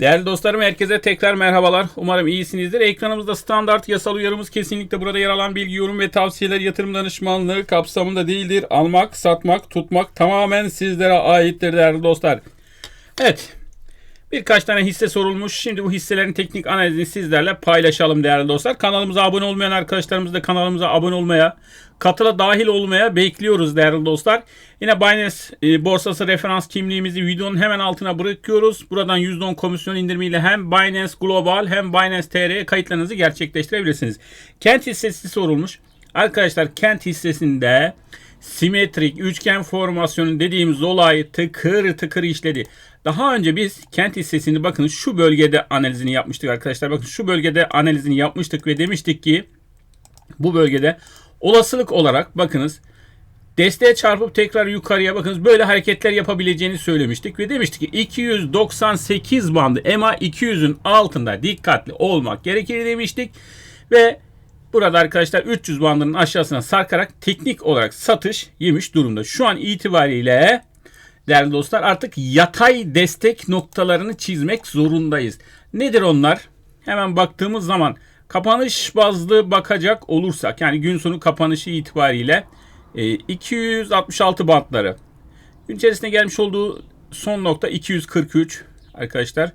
Değerli dostlarım herkese tekrar merhabalar. Umarım iyisinizdir. Ekranımızda standart yasal uyarımız kesinlikle burada yer alan bilgi, yorum ve tavsiyeler yatırım danışmanlığı kapsamında değildir. Almak, satmak, tutmak tamamen sizlere aittir değerli dostlar. Evet. Birkaç tane hisse sorulmuş. Şimdi bu hisselerin teknik analizini sizlerle paylaşalım değerli dostlar. Kanalımıza abone olmayan arkadaşlarımız da kanalımıza abone olmaya, katıla dahil olmaya bekliyoruz değerli dostlar. Yine Binance e, borsası referans kimliğimizi videonun hemen altına bırakıyoruz. Buradan %10 komisyon indirimiyle hem Binance Global hem Binance TR'ye kayıtlarınızı gerçekleştirebilirsiniz. Kent hissesi sorulmuş. Arkadaşlar Kent hissesinde simetrik üçgen formasyonu dediğimiz olay tıkır tıkır işledi. Daha önce biz kent hissesini bakın şu bölgede analizini yapmıştık arkadaşlar. Bakın şu bölgede analizini yapmıştık ve demiştik ki bu bölgede olasılık olarak bakınız desteğe çarpıp tekrar yukarıya bakınız böyle hareketler yapabileceğini söylemiştik ve demiştik ki 298 bandı EMA 200'ün altında dikkatli olmak gerekir demiştik ve Burada arkadaşlar 300 bandının aşağısına sarkarak teknik olarak satış yemiş durumda. Şu an itibariyle değerli dostlar artık yatay destek noktalarını çizmek zorundayız. Nedir onlar? Hemen baktığımız zaman kapanış bazlı bakacak olursak yani gün sonu kapanışı itibariyle e, 266 bantları. Gün içerisinde gelmiş olduğu son nokta 243 arkadaşlar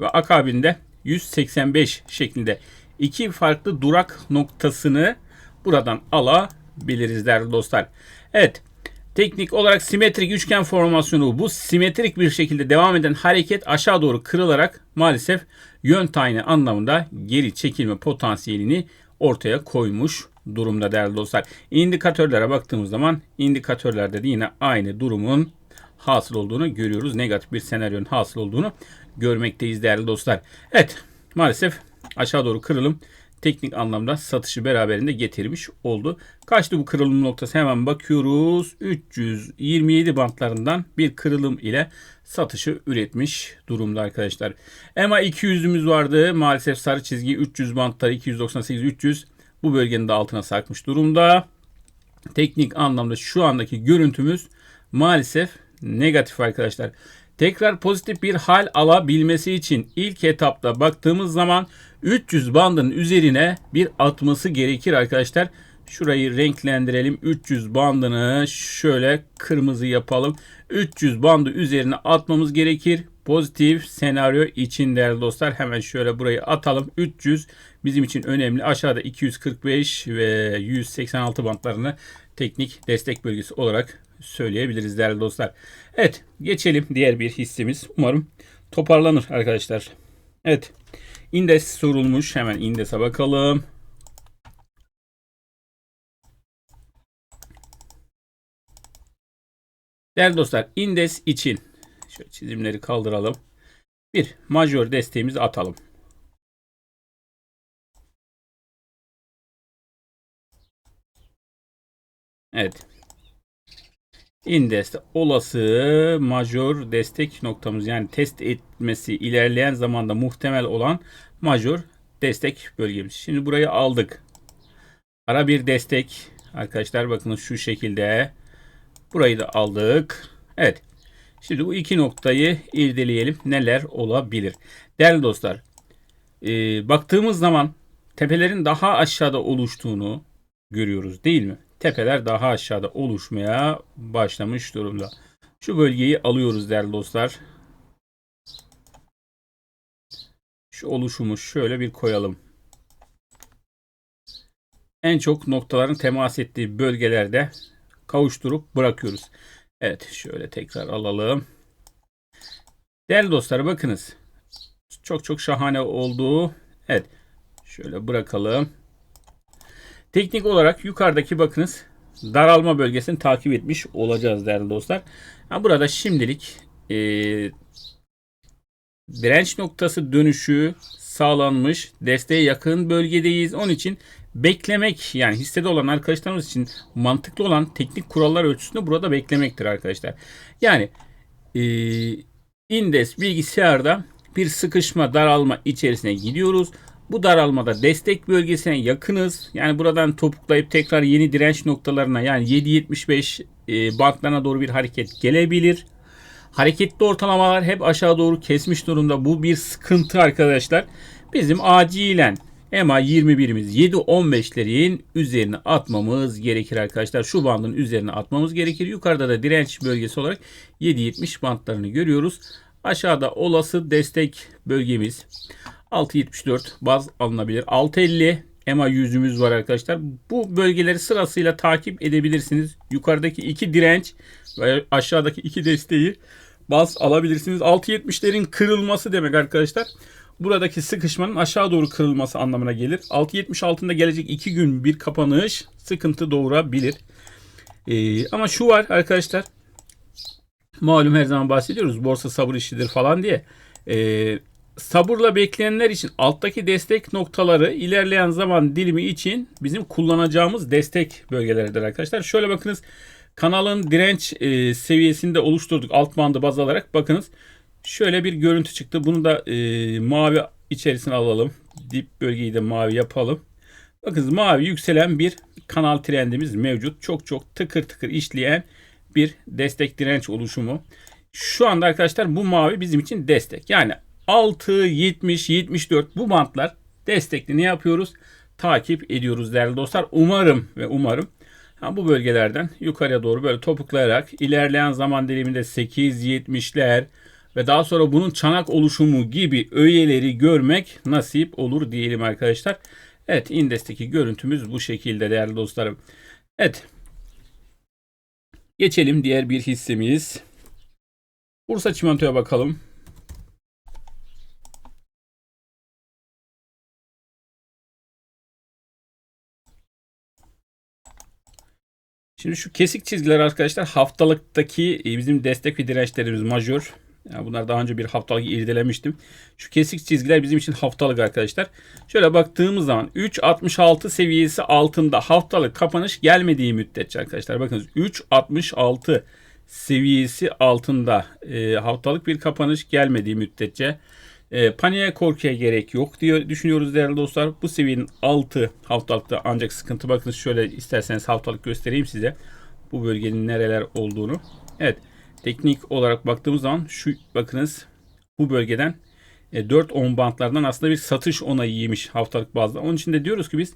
ve akabinde 185 şeklinde iki farklı durak noktasını buradan alabiliriz değerli dostlar. Evet teknik olarak simetrik üçgen formasyonu bu simetrik bir şekilde devam eden hareket aşağı doğru kırılarak maalesef yön tayini anlamında geri çekilme potansiyelini ortaya koymuş durumda değerli dostlar. İndikatörlere baktığımız zaman indikatörlerde de yine aynı durumun hasıl olduğunu görüyoruz. Negatif bir senaryonun hasıl olduğunu görmekteyiz değerli dostlar. Evet maalesef aşağı doğru kırılım teknik anlamda satışı beraberinde getirmiş oldu. Kaçtı bu kırılım noktası hemen bakıyoruz. 327 bantlarından bir kırılım ile satışı üretmiş durumda arkadaşlar. EMA 200'ümüz vardı. Maalesef sarı çizgi 300 bantları 298 300 bu bölgenin de altına sarkmış durumda. Teknik anlamda şu andaki görüntümüz maalesef negatif arkadaşlar tekrar pozitif bir hal alabilmesi için ilk etapta baktığımız zaman 300 bandın üzerine bir atması gerekir arkadaşlar. Şurayı renklendirelim. 300 bandını şöyle kırmızı yapalım. 300 bandı üzerine atmamız gerekir. Pozitif senaryo için değerli dostlar. Hemen şöyle burayı atalım. 300 bizim için önemli. Aşağıda 245 ve 186 bantlarını teknik destek bölgesi olarak söyleyebiliriz değerli dostlar. Evet geçelim diğer bir hissimiz. Umarım toparlanır arkadaşlar. Evet indes sorulmuş. Hemen indese bakalım. Değerli dostlar indes için şöyle çizimleri kaldıralım. Bir majör desteğimizi atalım. Evet. Indes'te olası majör destek noktamız yani test etmesi ilerleyen zamanda muhtemel olan majör destek bölgemiz. Şimdi burayı aldık. Ara bir destek arkadaşlar bakın şu şekilde. Burayı da aldık. Evet. Şimdi bu iki noktayı irdeleyelim. Neler olabilir? Değerli dostlar. E, baktığımız zaman tepelerin daha aşağıda oluştuğunu görüyoruz değil mi? Tepeler daha aşağıda oluşmaya başlamış durumda. Şu bölgeyi alıyoruz değerli dostlar. Şu oluşumu şöyle bir koyalım. En çok noktaların temas ettiği bölgelerde kavuşturup bırakıyoruz. Evet şöyle tekrar alalım. Değerli dostlar bakınız. Çok çok şahane oldu. Evet. Şöyle bırakalım. Teknik olarak yukarıdaki bakınız daralma bölgesini takip etmiş olacağız değerli dostlar. Ha, burada şimdilik e, direnç noktası dönüşü sağlanmış. Desteğe yakın bölgedeyiz. Onun için beklemek yani hissede olan arkadaşlarımız için mantıklı olan teknik kurallar ölçüsünde burada beklemektir arkadaşlar. Yani e, indes bilgisayarda bir sıkışma daralma içerisine gidiyoruz. Bu daralmada destek bölgesine yakınız. Yani buradan topuklayıp tekrar yeni direnç noktalarına yani 7.75 e, bantlarına doğru bir hareket gelebilir. Hareketli ortalamalar hep aşağı doğru kesmiş durumda. Bu bir sıkıntı arkadaşlar. Bizim acilen EMA 21'imiz 7.15'lerin üzerine atmamız gerekir arkadaşlar. Şu bandın üzerine atmamız gerekir. Yukarıda da direnç bölgesi olarak 7.70 bantlarını görüyoruz. Aşağıda olası destek bölgemiz 6.74 baz alınabilir. 6.50 EMA yüzümüz var arkadaşlar. Bu bölgeleri sırasıyla takip edebilirsiniz. Yukarıdaki iki direnç ve aşağıdaki iki desteği baz alabilirsiniz. 6.70'lerin kırılması demek arkadaşlar. Buradaki sıkışmanın aşağı doğru kırılması anlamına gelir. 6.70 altında gelecek 2 gün bir kapanış sıkıntı doğurabilir. Ee, ama şu var arkadaşlar. Malum her zaman bahsediyoruz. Borsa sabır işidir falan diye. Ee, sabırla bekleyenler için alttaki destek noktaları ilerleyen zaman dilimi için bizim kullanacağımız destek bölgeleridir arkadaşlar. Şöyle bakınız kanalın direnç e, seviyesinde oluşturduk alt bandı baz alarak bakınız şöyle bir görüntü çıktı. Bunu da e, mavi içerisine alalım. Dip bölgeyi de mavi yapalım. Bakınız mavi yükselen bir kanal trendimiz mevcut. Çok çok tıkır tıkır işleyen bir destek direnç oluşumu. Şu anda arkadaşlar bu mavi bizim için destek. Yani 6, 70, 74 bu bantlar destekli ne yapıyoruz? Takip ediyoruz değerli dostlar. Umarım ve umarım bu bölgelerden yukarıya doğru böyle topuklayarak ilerleyen zaman diliminde 8, 70'ler ve daha sonra bunun çanak oluşumu gibi öğeleri görmek nasip olur diyelim arkadaşlar. Evet indesteki görüntümüz bu şekilde değerli dostlarım. Evet. Geçelim diğer bir hissemiz. Bursa Çimento'ya bakalım. Şimdi şu kesik çizgiler arkadaşlar haftalıktaki e, bizim destek ve dirençlerimiz majör. Yani bunlar daha önce bir haftalık irdelemiştim. Şu kesik çizgiler bizim için haftalık arkadaşlar. Şöyle baktığımız zaman 3.66 seviyesi altında haftalık kapanış gelmediği müddetçe arkadaşlar. Bakınız 3.66 seviyesi altında e, haftalık bir kapanış gelmediği müddetçe e, paniğe korkuya gerek yok diye düşünüyoruz değerli dostlar. Bu seviyenin altı haftalıkta ancak sıkıntı. Bakın şöyle isterseniz haftalık göstereyim size. Bu bölgenin nereler olduğunu. Evet teknik olarak baktığımız zaman şu bakınız bu bölgeden e, 4-10 bantlardan aslında bir satış onayı yemiş haftalık bazda. Onun için de diyoruz ki biz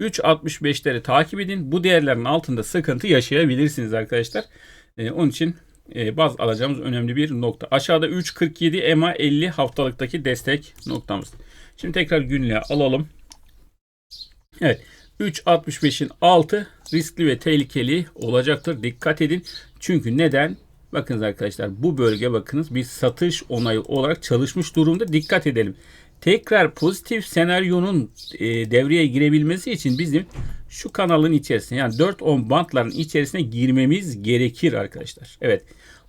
3.65'leri takip edin. Bu değerlerin altında sıkıntı yaşayabilirsiniz arkadaşlar. E, onun için e, baz alacağımız önemli bir nokta. Aşağıda 3.47 EMA 50 haftalıktaki destek noktamız. Şimdi tekrar günlüğe alalım. Evet. 3.65'in altı riskli ve tehlikeli olacaktır. Dikkat edin. Çünkü neden? Bakınız arkadaşlar bu bölge bakınız bir satış onayı olarak çalışmış durumda. Dikkat edelim. Tekrar pozitif senaryonun e, devreye girebilmesi için bizim şu kanalın içerisine yani 4-10 bantların içerisine girmemiz gerekir arkadaşlar. Evet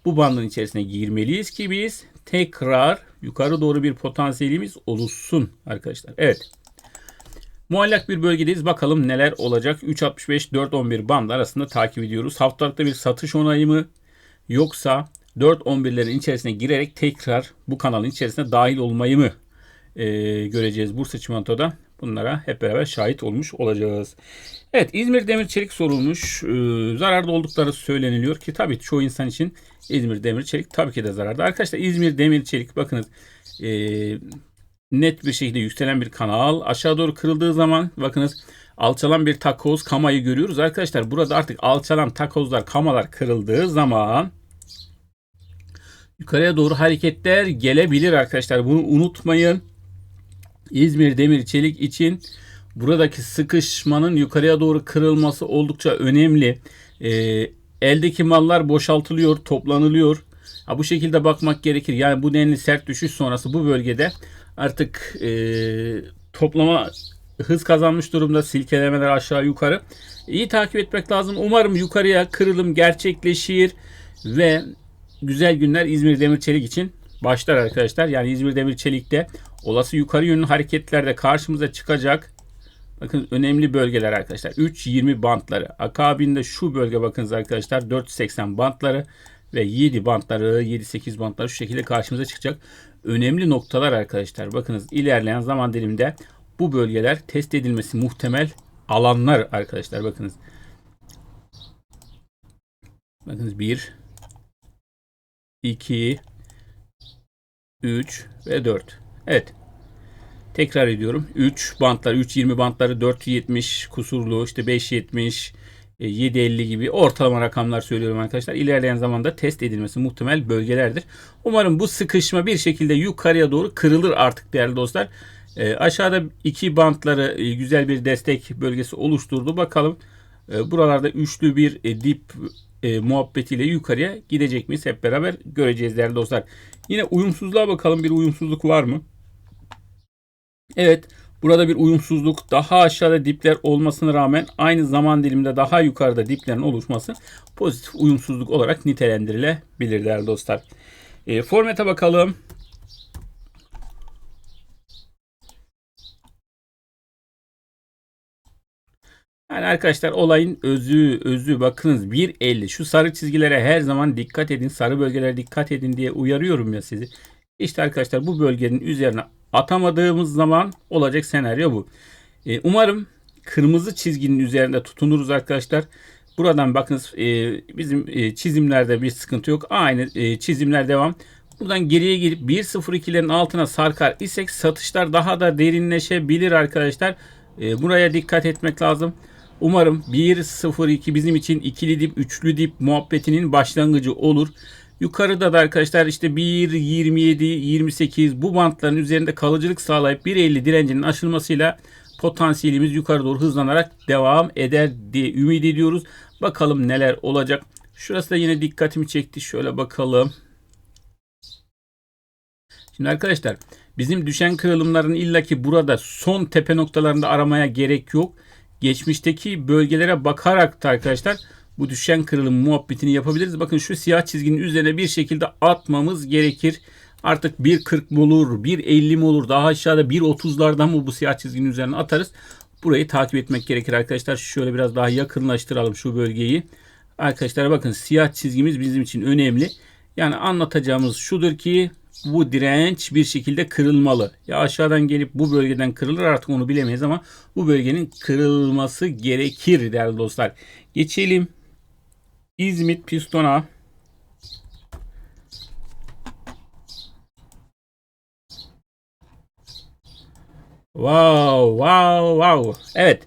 bu bandın içerisine girmeliyiz ki biz tekrar yukarı doğru bir potansiyelimiz oluşsun arkadaşlar. Evet. Muallak bir bölgedeyiz. Bakalım neler olacak. 3.65-4.11 band arasında takip ediyoruz. Haftalıkta bir satış onayı mı? Yoksa 4.11'lerin içerisine girerek tekrar bu kanalın içerisine dahil olmayı mı e, göreceğiz Bursa Çimento'da? Bunlara hep beraber şahit olmuş olacağız. Evet İzmir Demir Çelik sorulmuş. Ee, zararda oldukları söyleniliyor ki tabii çoğu insan için İzmir Demir Çelik tabii ki de zararda. Arkadaşlar İzmir Demir Çelik bakınız e, net bir şekilde yükselen bir kanal. Aşağı doğru kırıldığı zaman bakınız alçalan bir takoz kamayı görüyoruz. Arkadaşlar burada artık alçalan takozlar kamalar kırıldığı zaman yukarıya doğru hareketler gelebilir arkadaşlar. Bunu unutmayın. İzmir Demir Çelik için buradaki sıkışmanın yukarıya doğru kırılması oldukça önemli. E, eldeki mallar boşaltılıyor, toplanılıyor. Ha, bu şekilde bakmak gerekir. Yani bu denli sert düşüş sonrası bu bölgede artık e, toplama hız kazanmış durumda. Silkelemeler aşağı yukarı. İyi takip etmek lazım. Umarım yukarıya kırılım gerçekleşir ve güzel günler İzmir Demir Çelik için başlar arkadaşlar. Yani İzmir Demir Çelik'te olası yukarı yönlü hareketlerde karşımıza çıkacak Bakın önemli bölgeler arkadaşlar. 3.20 bantları. Akabinde şu bölge bakınız arkadaşlar 4.80 bantları ve 7 bantları 7-8 bantları şu şekilde karşımıza çıkacak. Önemli noktalar arkadaşlar. Bakınız ilerleyen zaman diliminde bu bölgeler test edilmesi muhtemel alanlar arkadaşlar. Bakınız. Bakınız 1 2 3 ve 4. Evet. Tekrar ediyorum. 3 bantlar, 3.20 bantları 4.70 kusurlu, işte 5.70, e, 7.50 gibi ortalama rakamlar söylüyorum arkadaşlar. İlerleyen zamanda test edilmesi muhtemel bölgelerdir. Umarım bu sıkışma bir şekilde yukarıya doğru kırılır artık değerli dostlar. E, aşağıda iki bantları e, güzel bir destek bölgesi oluşturdu. Bakalım e, buralarda üçlü bir e, dip e, muhabbetiyle yukarıya gidecek miyiz? Hep beraber göreceğiz değerli dostlar. Yine uyumsuzluğa bakalım. Bir uyumsuzluk var mı? Evet. Burada bir uyumsuzluk daha aşağıda dipler olmasına rağmen aynı zaman diliminde daha yukarıda diplerin oluşması pozitif uyumsuzluk olarak nitelendirilebilir değerli dostlar. E, formete bakalım. Yani arkadaşlar olayın özü özü bakınız 1.50 şu sarı çizgilere her zaman dikkat edin sarı bölgelere dikkat edin diye uyarıyorum ya sizi. İşte arkadaşlar bu bölgenin üzerine atamadığımız zaman olacak senaryo bu. Ee, umarım kırmızı çizginin üzerinde tutunuruz arkadaşlar. Buradan bakınız e, bizim e, çizimlerde bir sıkıntı yok. Aynı e, çizimler devam. Buradan geriye gelip 1.02'lerin altına sarkar isek satışlar daha da derinleşebilir arkadaşlar. E, buraya dikkat etmek lazım. Umarım 1.02 bizim için ikili dip, üçlü dip muhabbetinin başlangıcı olur. Yukarıda da arkadaşlar işte 1.27, 28 bu bantların üzerinde kalıcılık sağlayıp 1.50 direncinin aşılmasıyla potansiyelimiz yukarı doğru hızlanarak devam eder diye ümit ediyoruz. Bakalım neler olacak. Şurası da yine dikkatimi çekti. Şöyle bakalım. Şimdi arkadaşlar bizim düşen kırılımların illaki burada son tepe noktalarında aramaya gerek yok. Geçmişteki bölgelere bakarak da arkadaşlar bu düşen kırılım muhabbetini yapabiliriz. Bakın şu siyah çizginin üzerine bir şekilde atmamız gerekir. Artık 1.40 mı olur, 1.50 mi olur, daha aşağıda 1.30'lardan mı bu siyah çizginin üzerine atarız. Burayı takip etmek gerekir arkadaşlar. Şöyle biraz daha yakınlaştıralım şu bölgeyi. Arkadaşlar bakın siyah çizgimiz bizim için önemli. Yani anlatacağımız şudur ki bu direnç bir şekilde kırılmalı. Ya aşağıdan gelip bu bölgeden kırılır artık onu bilemeyiz ama bu bölgenin kırılması gerekir değerli dostlar. Geçelim İzmit Piston'a. Wow, wow, wow. Evet.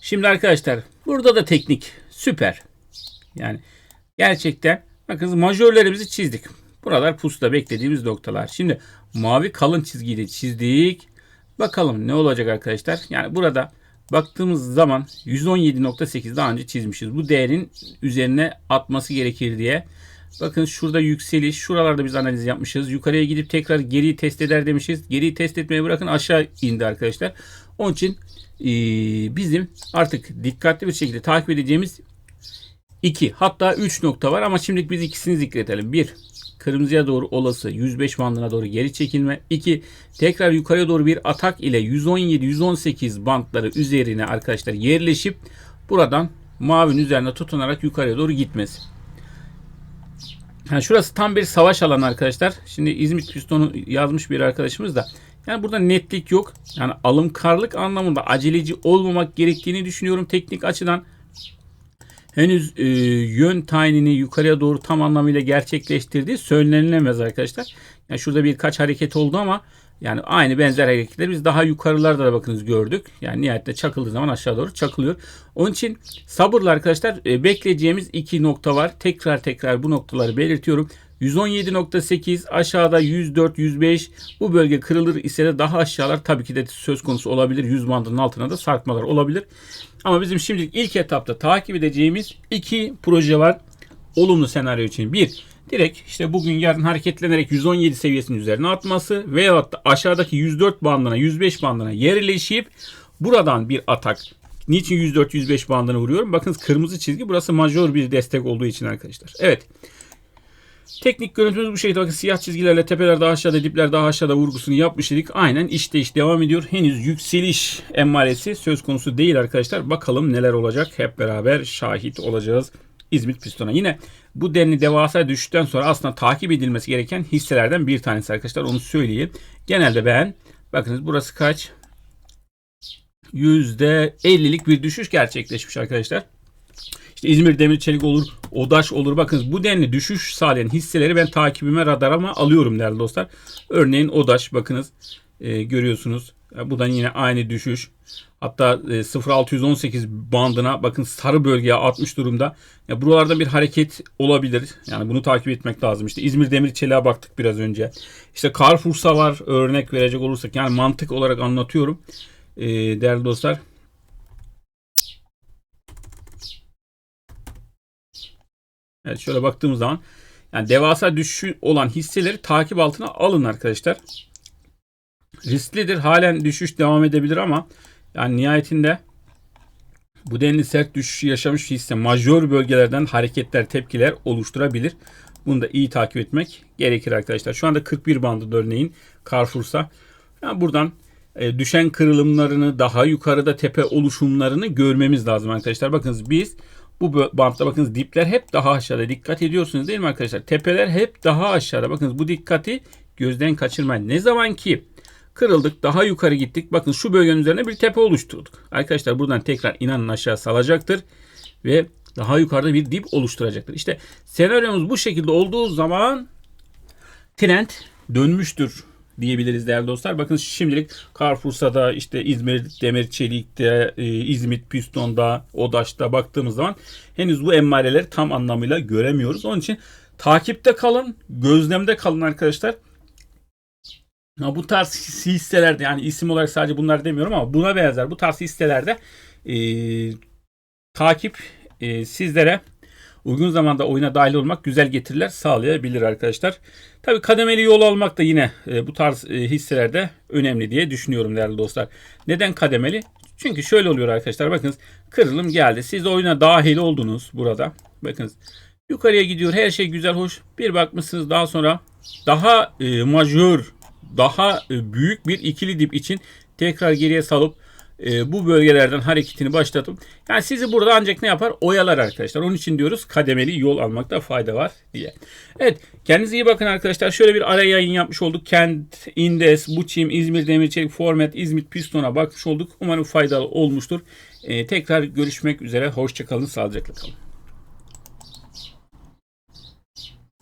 Şimdi arkadaşlar burada da teknik süper. Yani gerçekten bakın majörlerimizi çizdik. Buralar pusuda beklediğimiz noktalar. Şimdi mavi kalın çizgiyi çizdik. Bakalım ne olacak arkadaşlar. Yani burada baktığımız zaman 117.8 daha önce çizmişiz. Bu değerin üzerine atması gerekir diye. Bakın şurada yükseliş. Şuralarda biz analiz yapmışız. Yukarıya gidip tekrar geriyi test eder demişiz. Geriyi test etmeyi bırakın aşağı indi arkadaşlar. Onun için e, bizim artık dikkatli bir şekilde takip edeceğimiz 2 hatta 3 nokta var ama şimdilik biz ikisini zikredelim. 1 kırmızıya doğru olası 105 bandına doğru geri çekilme. 2. Tekrar yukarıya doğru bir atak ile 117-118 bantları üzerine arkadaşlar yerleşip buradan mavinin üzerine tutunarak yukarıya doğru gitmesi. Yani şurası tam bir savaş alanı arkadaşlar. Şimdi İzmit Pistonu yazmış bir arkadaşımız da. Yani burada netlik yok. Yani alımkarlık anlamında aceleci olmamak gerektiğini düşünüyorum teknik açıdan henüz e, yön tayinini yukarıya doğru tam anlamıyla gerçekleştirdiği söylenilemez arkadaşlar. Yani şurada birkaç hareket oldu ama yani aynı benzer hareketleri biz daha yukarılarda da bakınız gördük. Yani nihayetinde çakıldığı zaman aşağı doğru çakılıyor. Onun için sabırla arkadaşlar e, bekleyeceğimiz iki nokta var. Tekrar tekrar bu noktaları belirtiyorum. 117.8 aşağıda 104 105 bu bölge kırılır ise de daha aşağılar tabii ki de söz konusu olabilir. 100 bandının altına da sarkmalar olabilir. Ama bizim şimdilik ilk etapta takip edeceğimiz iki proje var. Olumlu senaryo için. Bir, direkt işte bugün yarın hareketlenerek 117 seviyesinin üzerine atması veyahut da aşağıdaki 104 bandına 105 bandına yerleşip buradan bir atak Niçin 104-105 bandını vuruyorum? Bakınız kırmızı çizgi burası majör bir destek olduğu için arkadaşlar. Evet. Teknik görüntümüz bu şekilde. Bakın siyah çizgilerle tepeler daha aşağıda, dipler daha aşağıda vurgusunu yapmış idik. Aynen işte iş devam ediyor. Henüz yükseliş emmaresi söz konusu değil arkadaşlar. Bakalım neler olacak. Hep beraber şahit olacağız. İzmit Piston'a. Yine bu denli devasa düşüşten sonra aslında takip edilmesi gereken hisselerden bir tanesi arkadaşlar. Onu söyleyeyim. Genelde ben bakınız burası kaç? %50'lik bir düşüş gerçekleşmiş arkadaşlar. İşte İzmir Demir Çelik olur, Odaş olur. Bakın bu denli düşüş sağlayan hisseleri ben takibime radarıma alıyorum değerli dostlar. Örneğin Odaş bakınız e, görüyorsunuz. E, Bu da yine aynı düşüş. Hatta e, 0618 bandına bakın sarı bölgeye 60 durumda. Ya buralarda bir hareket olabilir. Yani bunu takip etmek lazım. İşte İzmir Demir Çelik'e baktık biraz önce. İşte Carrefour'sa var örnek verecek olursak. Yani mantık olarak anlatıyorum. E, değerli dostlar. Evet şöyle baktığımız zaman yani devasa düşüşü olan hisseleri takip altına alın arkadaşlar. Risklidir. Halen düşüş devam edebilir ama yani nihayetinde bu denli sert düşüşü yaşamış hisse majör bölgelerden hareketler, tepkiler oluşturabilir. Bunu da iyi takip etmek gerekir arkadaşlar. Şu anda 41 bandı örneğin Carrefour'sa. Yani buradan e, düşen kırılımlarını, daha yukarıda tepe oluşumlarını görmemiz lazım arkadaşlar. Bakınız biz bu bantta bakınız dipler hep daha aşağıda. Dikkat ediyorsunuz değil mi arkadaşlar? Tepeler hep daha aşağıda. Bakınız bu dikkati gözden kaçırmayın. Ne zaman ki kırıldık, daha yukarı gittik. Bakın şu bölgenin üzerine bir tepe oluşturduk. Arkadaşlar buradan tekrar inanın aşağı salacaktır ve daha yukarıda bir dip oluşturacaktır. İşte senaryomuz bu şekilde olduğu zaman trend dönmüştür diyebiliriz değerli dostlar. Bakın şimdilik Carrefour'sa da işte İzmir Demir Çelik'te, e, İzmit Piston'da, Odaş'ta baktığımız zaman henüz bu emmareleri tam anlamıyla göremiyoruz. Onun için takipte kalın, gözlemde kalın arkadaşlar. Ya bu tarz hisselerde yani isim olarak sadece bunlar demiyorum ama buna benzer bu tarz hisselerde e, takip e, sizlere uygun zamanda oyuna dahil olmak güzel getiriler sağlayabilir arkadaşlar. Tabii kademeli yol almak da yine e, bu tarz e, hisselerde önemli diye düşünüyorum değerli dostlar. Neden kademeli? Çünkü şöyle oluyor arkadaşlar bakınız kırılım geldi. Siz oyuna dahil oldunuz burada. Bakınız yukarıya gidiyor her şey güzel hoş. Bir bakmışsınız daha sonra daha e, majör daha e, büyük bir ikili dip için tekrar geriye salıp e, bu bölgelerden hareketini başlatıp yani sizi burada ancak ne yapar? Oyalar arkadaşlar. Onun için diyoruz kademeli yol almakta fayda var diye. Evet kendinize iyi bakın arkadaşlar. Şöyle bir ara yayın yapmış olduk. Kent, Indes, Buçim, İzmir Demir Çelik, Format, İzmit Piston'a bakmış olduk. Umarım faydalı olmuştur. E, tekrar görüşmek üzere. Hoşçakalın. Sağlıcakla kalın.